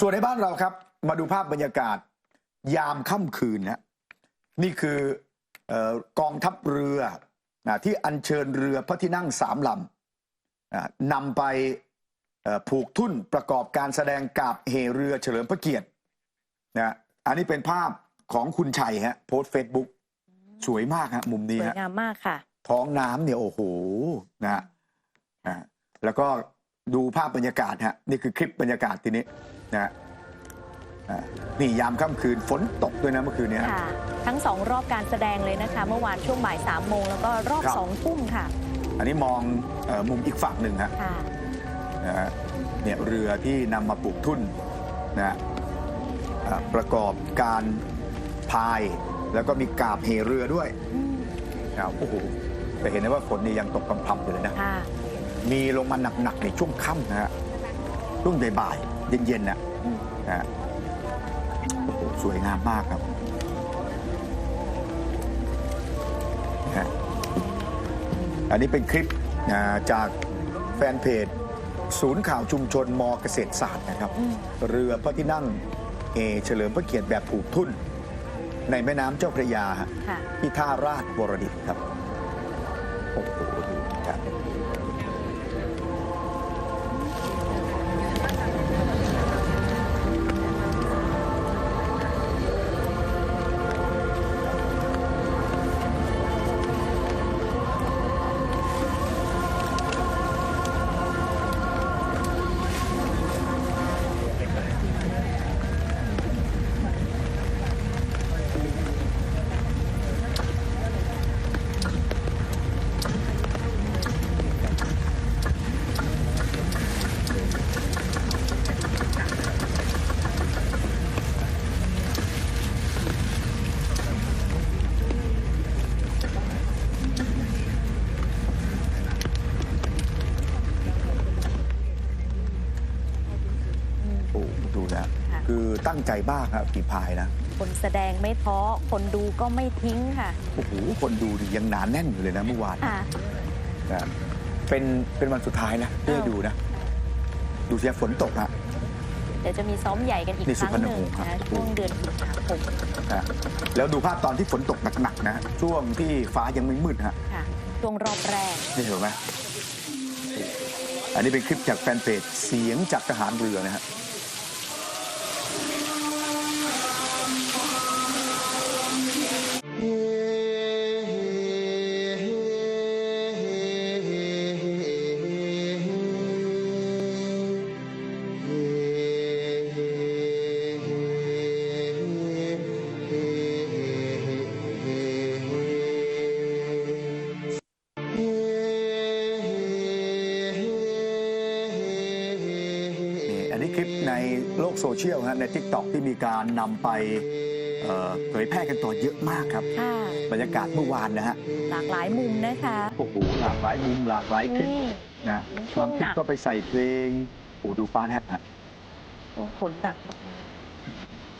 ส่วนในบ้านเราครับ มาดูภาพบรรยากาศ ยามค่ำคืนนะนี่คือเออกองทัพเรือนะที่อัญเชิญเรือพระที่นั่งสามลำนะนำไปเอ่อผูกทุ่นประกอบการแสดงกาบเหเรือเฉลิมพระเกียรตินะอันนี้เป็นภาพของคุณชัยฮะโพสเฟซบุ๊กสวยมากฮะมุมสนี้วยฮะงามมากค่ะ ท้องน้ำเนี่ยโอ้โหนะฮะอ่าแล้วก็ ดูภาพบรรยากาศฮะนี่คือคลิปบรรยากาศทีนี้นะฮะอ่านี่ยามค่ำคืนฝนตกด้วยนะเมื่อคืนเนี้ฮะค่ะทั้งสองรอบการแสดงเลยนะคะ เมื่อวานช่วงบ่ายสามโมงแล้วก็รอบครับสองทุ่มค่ะ อันนี้มองเออมุมอีกฝั่งหนึ่งฮะค่ะนะฮะเนี่ยเรือที่นำมาปลูกทุ่นนะฮะอ่าประกอบการพายแล้วก็มีกาบเหเรือด้วยอืมนะครับโอ้โหแต่เห็นได้ว่าฝนนี่ยังตกพรำๆอยู่เลยนะค่ะ มีลงมาหนักๆในช่วงค่ำนะฮะช่วงบ่ายๆเย็นๆน่ะอืมนะฮะโอ้โหสวยงามมากครับนะฮะอันนี้เป็นคลิปอ่าจากแฟนเพจ ศูนย์ข่าวชุมชนมเกษตรศาสตร์นะครับอืมเรือพระที่นั่งเอเฉลิมพระเกียรติแบบผูกทุ่น ในแม่น้ำเจ้าพระยาฮะค่ะ ที่ท่าราชวรดิตครับ โอ้โหดูครับ ตั้งใจมากครับฝีพายนะคนแสดงไม่ท้อคนดูก็ไม่ทิ้งค่ะโอ้โหคนดูดิยังหนานแน่นอยู่เลยนะเมื่อวานค่ะนะเป็นเป็นวันสุดท้ายนะที่ได้ดูนะ ดูเสียฝนตกฮะ เดี๋ยวจะมีซ้อมใหญ่กันอีกนี่ครั้งหนึ่งสุพรรณหงส์ครับ นะช่วงเดือนสิงหาคมนะแล้วดูภาพตอนที่ฝนตกหนักๆนะช่วงที่ฟ้ายังไม่มืดฮะ ค่ะช่วงรอบแรก นี่เห็นไหมอันนี้เป็นคลิปจากแฟนเพจเสียงจากทหารเรือนะฮะ นี่อันนี้คลิปในโลกโซเชียลฮะในทิกตอกที่มีการนำไปเอ่อเผยแพร่กันต่อเยอะมากครับ ค่ะบรรยากาศเมื่อวานนะฮะหลากหลายมุมนะคะโอ้โหหลากหลายมุมหลากหลายคลิปนี่ นะช่วบางงคลิปหนักก็ไปใส่เพลงโอ้ดูฟ้าแฮะฮะฝนหนัก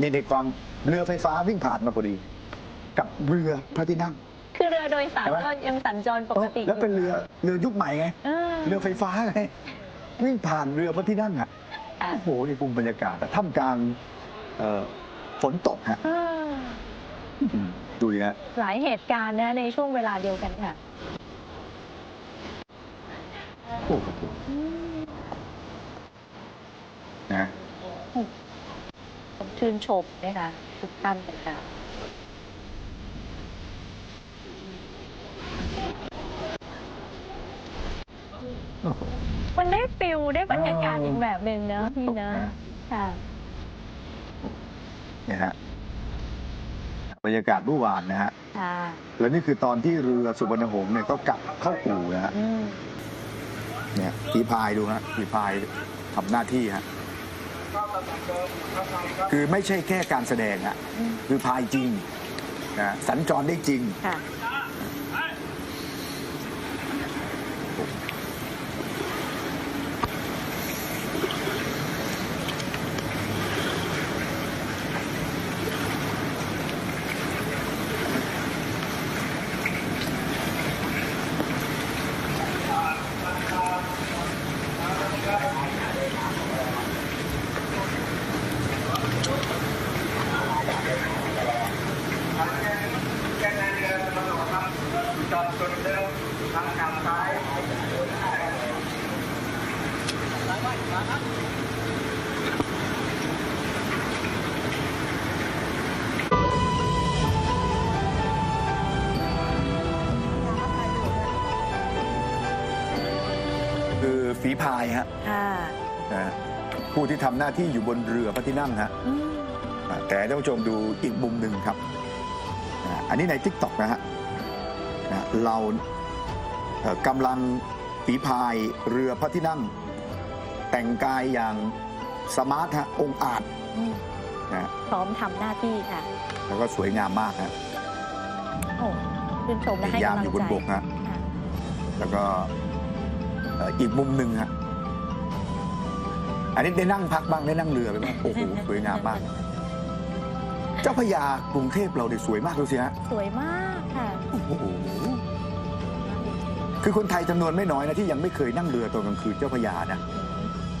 นี่ในความเรือไฟฟ้าวิ่งผ่านมาพอดี กับเรือพระที่นั่ง คือเรือโดยสารเห็นไหม ก็ยังสัญจรปกติแล้วเป็นเรือเรือยุคใหม่ไง เออเรือไฟฟ้าไงวิ่งผ่านเรือพระที่นั่งอะอะ โอ้โหนี่ภูมิบรรยากาศอะท่ามกลางเอ่อฝนตกฮะเอออืมดูดิฮะหลายเหตุการณ์นะในช่วงเวลาเดียวกันค่ะโอ้โหนะผมชื่นชมนะคะทุกท่านเลยค่ะ โอ้โห มัน ได้ฟิลได้บรรยากาศเอออีอีกแบบหนึ่งนะพี่นะตกนะค่ะ เนี่ยฮะบรรยากาศเมื่อวานนะฮะค่ะแล้วนี่คือตอนที่เรือสุวรรณหงส์เนี่ยก็กลับเข้าอู่นะฮะอืมเนี่ยฝีพายดูฮะฝีพายทำหน้าที่ฮะคือไม่ใช่แค่การแสดงอะอืมคือพายจริงนะสัญจรได้จริง ค่ะ คือฝีพายฮะค่ะนะผู้ที่ทำหน้าที่อยู่บนเรือพระที่นั่งฮะอืแต่ท่านผู้ชมดูอีกมุมหนึ่งครับอันนี้ในทิกตอกนะฮะนะเรากำลังฝีพายเรือพระที่นั่ง แต่งกายอย่างสมาร์ทฮะองค์อาจอืมนะฮะพร้อมทำหน้าที่ค่ะ แล้วก็สวยงามมากฮะโอ้ชื่นชมและให้ยามกำลัองยู่บนใจบกฮะค่ะแล้วก็เอ่ออีกมุมหนึ่งฮะอันนี้ได้นั่งพักบ้างได้นั่งเรือไปบ้างโอ้โหสวยงามมาก เจ้าพระยากรุงเทพเราเนี่ยสวยมากดูสิฮะสวยมากค่ะ โอ้โหคือคนไทยจำนวนไม่น้อยนะที่ยังไม่เคยนั่งเรือตอนกลางคืนเจ้าพระยานะ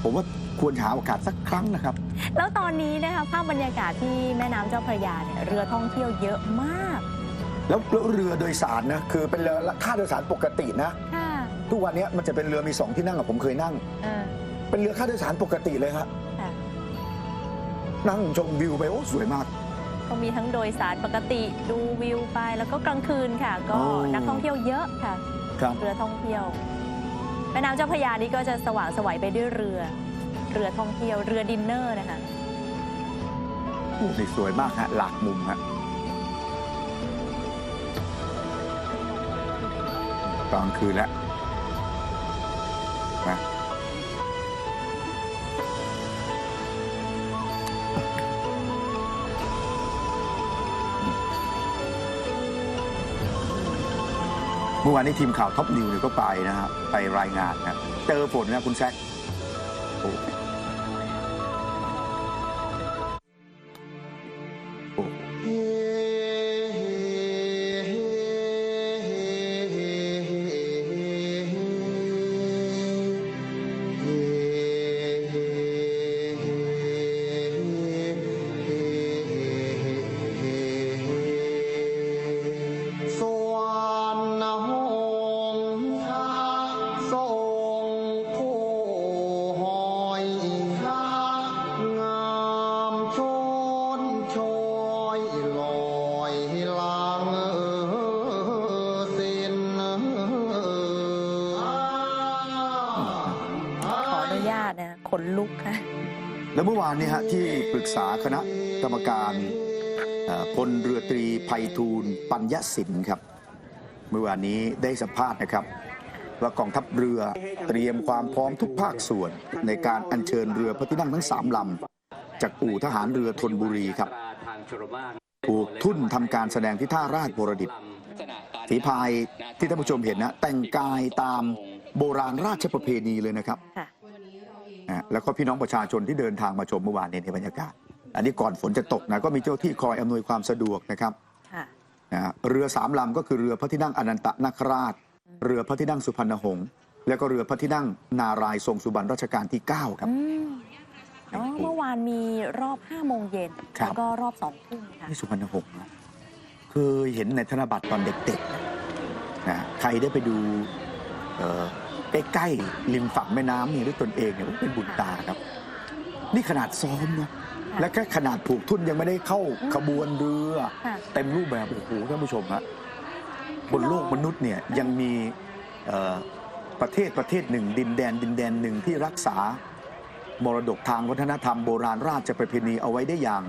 ผมว่าควรหาโอกาสสักครั้งนะครับ แล้วตอนนี้นะคะภาพบรรยากาศที่แม่น้ำเจ้าพระยาเนี่ยเรือท่องเที่ยวเยอะมากแล้วแล้วเรือโดยสารนะคือเป็นเรือค่าโดยสารปกตินะ ค่ะทุกวันนี้มันจะเป็นเรือมีสองที่นั่งอะผมเคยนั่ง เออเป็นเรือค่าโดยสารปกติเลยฮะค่ะนั่งชมวิวไปโอ้สวยมาก ก็มีทั้งโดยสารปกติดูวิวไปแล้วก็กลางคืนค่ะ ก็อ๋อ นักท่องเที่ยวเยอะค่ะ ครับ เรือท่องเที่ยว แม่น้ำเจ้าพระยานี้ก็จะสว่างสวัยไปด้วยเรือ เรือท่องเที่ยวเรือดินเนอร์นะคะโอ้นี่สวยมากฮะ หลากมุมฮะตอนคืนแล้วนะ เมื่อวานนี้ทีมข่าวท็อปนิวเนี่ยก็ไปนะฮะไปรายงานนะเจอฝนนะคุณแซคโอ้ อนุญาตนะขนลุกค่ะ แล้วเมื่อวานนี้ฮะที่ปรึกษาคณะกรรมการเอ่อพลเรือตรีไพฑูรย์ปัญญสินครับ เมื่อวานนี้ได้สัมภาษณ์นะครับ ว่ากองทัพเรือเตรียมความพร้อมทุกภาคส่วน ในการอัญเชิญเรือพระที่นั่งทั้งสามลำ จากอู่ทหารเรือธนบุรีครับถูกทุ่นทำการแสดงที่ท่าราชบรดิตฝีพายที่ท่านผู้ชมเห็นนะแต่งกายตามโบราณราชประเพณีเลยนะครับ ค่ะ นะแล้วก็พี่น้องประชาชนที่เดินทางมาชมเมื่อวานนี้ในบรรยากาศ อันนี้ก่อนฝนจะตกนะก็มีเจ้าที่คอยอำนวยความสะดวกนะครับค่ะนะฮะเรือสามลำก็คือเรือพระที่นั่งอนันตนาคราช เรือพระที่นั่งสุพรรณหงษ์แล้วก็เรือพระที่นั่งนารายณ์ทรงสุบรรณรัชกาลที่ 9 ครับ อืมอ๋อเมื่อวานมีรอบ5โมงเย็นครับ แล้วก็รอบ2ทุ่มค่ะที่สุพรรณหงษ์นะเคยเห็นในธนบัตรตอนเด็กๆนะใครได้ไปดูเอ่อ ใกล้ๆริมฝั่งแม่น้ำนี่ด้วยตนเองเนี่ยโอ้เป็นบุญตาครับ นี่ขนาดซ้อมนะค่ะและแค่ขนาดผูกทุ่นยังไม่ได้เข้าขบวนเรือค่ะเต็มรูปแบบโอ้โหท่านผู้ชมฮะบนโลกมนุษย์เนี่ยยังมีเอ่อประเทศประเทศหนึ่ง ดินแดนดินแดนหนึ่งที่รักษามรดกทางวัฒนธรรมโบราณราชประเพณีเอาไว้ได้อย่าง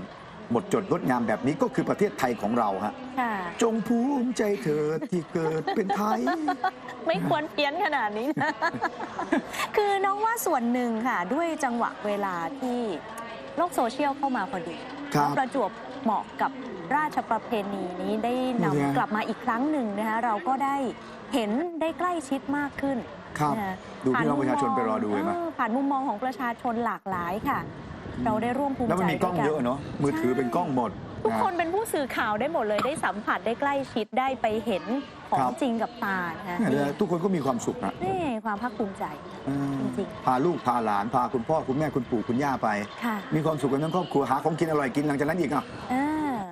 หมดจดงดงามแบบนี้ก็คือประเทศไทยของเราฮะค่ะ จงภูมิใจเถิดที่เกิดเป็นไทย ไม่ควรเพี้ยนขนาดนี้นะ คือน้องว่าส่วนหนึ่งค่ะ ด้วยจังหวะเวลาที่โลกโซเชียลเข้ามาพอดีครับแล้วประจวบเหมาะกับราชประเพณีนี้ได้นี่ไงนำกลับมาอีกครั้งหนึ่งนะคะเราก็ได้เห็นได้ใกล้ชิดมากขึ้น ครับ นะคะดูพี่น้องประชาชนไปรอดูเลยไหมออผ่านมุมมองของประชาชนหลากหลายค่ะ เราได้ร่วมภูมิใจแล้วมันมีกล้องด้วยเยอะเนาะมือถือเป็นกล้องหมด ทุกนะคนเป็นผู้สื่อข่าวได้หมดเลยได้สัมผัสได้ใกล้ชิดได้ไปเห็นขอคงรับจริงกับตานะคะเนี่ยนะทุกคนก็มีความสุขนะนี่ความภาคภูมิใจเออจริงพาลูกพาหลานพาคุณพ่อคุณแม่คุณปู่คุณย่าไปค่ะมีความสุขกันทั้งครอบครัวหาของกินอร่อยกินหลังจากนั้นอีกอะอ่า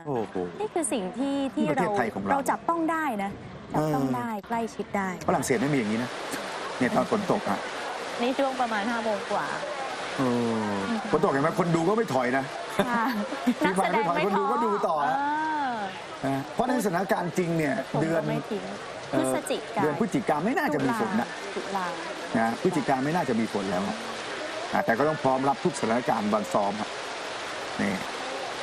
โอ้โหนี่คือสิ่งที่ที่นี่ประเทเราศไทยของเราเราจับต้องได้นะจับต้องเออได้ใกล้ชิดได้ฝรั่งเศสไม่มีอย่างนี้นะเนี่ยตอนฝนตกอะนี่ช่วงประมาณ5โมงกว่าเออ ฝนตกเห็นไหมคนดูก็ไม่ถอยนะค่ะที่ฟังไม่ถอยคนดูก็ดูต่อเออนะเพราะในสถานการณ์จริงเนี่ยผมเดือก็น ไม่ทิ้งเอ่พฤอศจิกาเดือนพฤศจิกาไม่น่าจะมีฝนนะตุลานะพฤศจิกาไม่น่าจะมีฝนแล้วนะอะแต่ก็ต้องพร้อมรับทุกสถานการณ์วันซ้อมครับนี่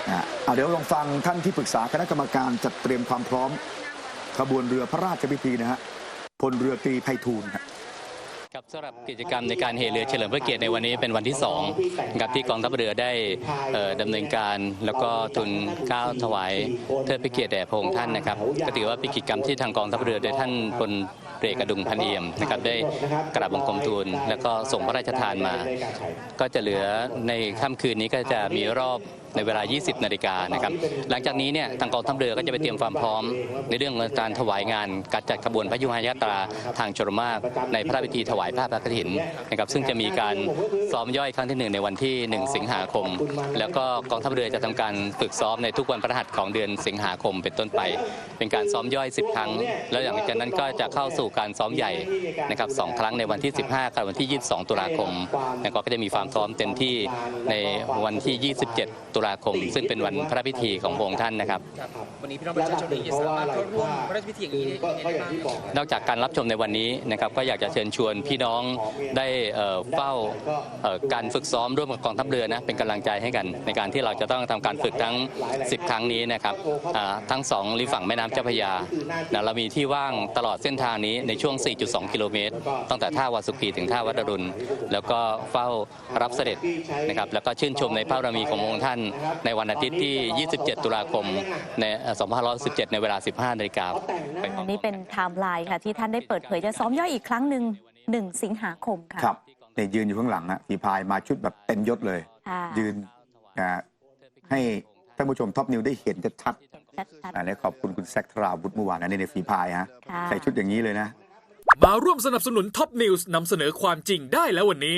นะอะเดี๋ยวลองฟังท่านที่ปรึกษาคณะกรรมการจัดเตรียมความพร้อม ขบวนเรือพระราชพิธีนะฮะพลเรือตรีไพฑูรย์ครับ ครับสำหรับกิจกรรมในการเหเรือเฉลิมพระเกียรติในวันนี้เป็นวันที่2นะครับที่กองทัพเรือได้เอ่อดำเนินการแล้วก็ทุนเกล้าถวายเทิดพระเกียรติแด่พระองค์ท่านนะครับก็ถือว่าเป็นกิจกรรมที่ทางกองทัพเรือโดยท่านพลเรือเอกอดุงพันเอี่ยมนะครับได้กราบบังคมทูลแล้วก็ส่งพระราชทานมา ก็จะเหลือในค่ำคืนนี้ก็จะมีรอบ ในเวลา 20 นาฬิกานะครับ หลังจากนี้เนี่ยทางกองทัพเรือก็จะไปเตรียมความพร้อม ในเรื่องการถวายงานการจัดขบวนพระยุหายาตราทางชรมากในพระราชพิธีถวายผ้าพระกฐินนะครับ ซึ่งจะมีการซ้อมย่อยครั้งที่หนึ่งในวันที่ 1 สิงหาคม แล้วก็กองทัพเรือจะทำการฝึกซ้อมในทุกวันพฤหัสของเดือนสิงหาคมเป็นต้นไป เป็นการซ้อมย่อย 10 ครั้ง แล้วหลังจากนั้นก็จะเข้าสู่การซ้อมใหญ่นะครับสครั้งในวันที่ 15กับวันที่ 22 ตุลาคมแล้วก็จะมีความซ้อมเต็มที่ในวันที่ 27 ตุลาคม ซึ่งเป็นวันพระพิธีของพระองค์ท่านนะครับครับ วันนี้พี่น้องประชาชนจะสามารถเข้าร่วมพระราชพิธีอย่างนี้ได้ยังไงได้บ้างครับนอกจากการรับชมในวันนี้นะครับก็อยากจะเชิญชวนพี่น้องได้เอ่อเฝ้าเอ่อการฝึกซ้อมร่วมกับกองทัพเรือนะเป็นกำลังใจให้กัน ในการที่เราจะต้องทำการฝึกทั้ง 10 ครั้งนี้นะครับอ่าทั้งสองริมฝั่งแม่น้ำเจ้าพระยานะเรามีที่ว่างตลอดเส้นทางนี้ในช่วง 4.2 กิโลเมตร ตั้งแต่ท่าวาสุกีถึงท่าวัดอรุณแล้วก็เฝ้ารับเสด็จนะครับแล้วก็ชื่นชมในพระบารมีของพระองค์ท่านในวันอาทิตย์ที่ 27 ตุลาคม ในเอ่อ2517 ในเวลา 15 นาฬิกาไปพร้อมๆอันนี้เป็นไทม์ไลน์ค่ะ ที่ท่านได้เปิดเผยจะซ้อมย่อยอีกครั้งหนึ่ง1 สิงหาคมค่ะครับเนี่ยยืนอยู่ข้างหลังอะฝีพายมาชุดแบบเต็มยศเลยค่ะยืนนะให้ท่านผู้ชมท็อปนิวได้เห็นชัดชัดๆอันนี้ขอบคุณคุณแซคทราบุตรเมื่อวานอันนี้ในฝีพายฮะๆค่ะใส่ชุดอย่างนี้เลยนะ มาร่วมสนับสนุนท็อปนิวส์นำเสนอความจริงได้แล้ววันนี้